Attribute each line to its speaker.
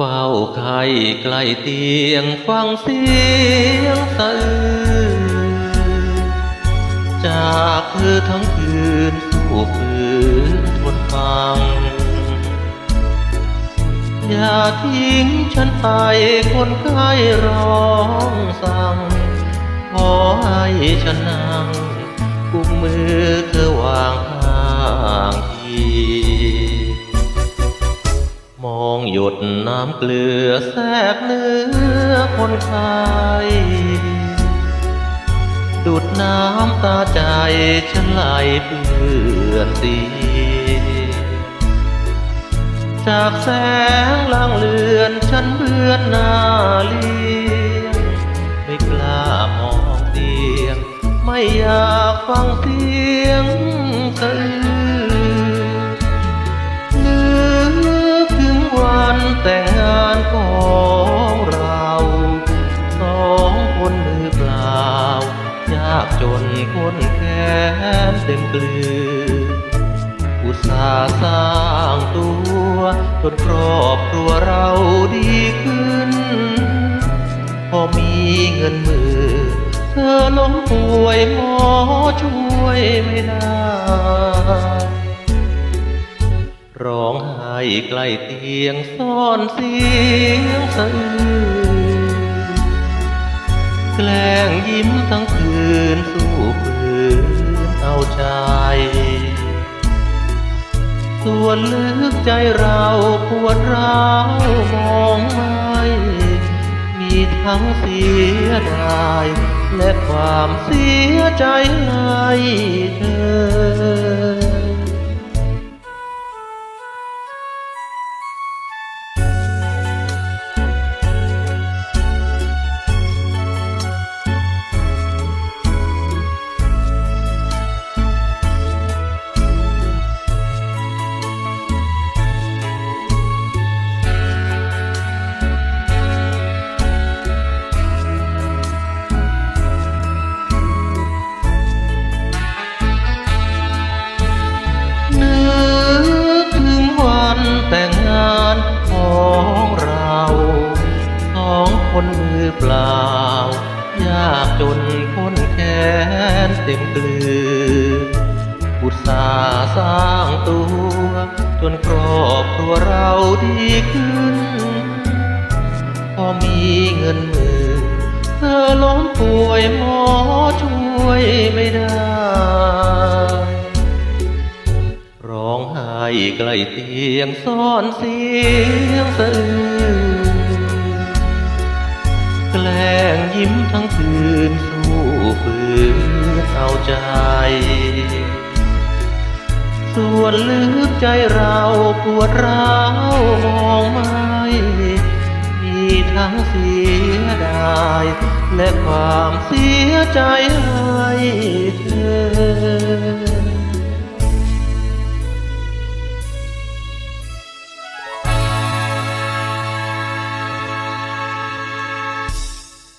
Speaker 1: ให้ใกล้เตียงฟังเสียงสะอื้นจากเธอทั้งคืนสู่คืนทนฟัง อย่าทิ้งฉันไปคนไข้ร้องสั่ง ขอให้ฉันนั่งกุมมือเธอวางข้างที องหยดน้ำเกลือแทรกเนื้อคนไข้ดูดน้ำตาใจฉันไหลเปื้อนสีจากแสงลางเลือนฉันเบือนหน้าเลี้ยไม่กล้ามองเตียง ไม่อยากฟังเสียงสะอื้ายากจนคนแค้นเต็มเกลืออุตสาห์สร้างตัวจนครอบครัวเราดีขึ้น พอมีเงินมื่นเธอล้มป่วยหมอช่วยไม่ได้ร้องไห้ใกล้เตียงซ่อนเสียงสะอื้น แกล้งยิ้มทั้งคืนสู้ฝืนเอาใจ ส่วนลึกใจเราปวดร้าวมองไม่มีทั้งเสียดายและความเสียใจให้เธอือเปล่า ยากจนคนแค้นเต็มกลืออุตสาสร้างตัว จนครอบครัวเราดีขึ้น พอมีเงินหมื่นเธอล้มป่วยหมอช่วยไม่ได้ ร้องไห้ใกล้เตียงซ่อนเสียงสะอื้น ยิ้มทั้งคืนสู้ฝืนเอาใจ ส่วนลึกใจเราปวดร้าวมองไม่มีทั้งเสียดาย และความเสียใจให้เธอ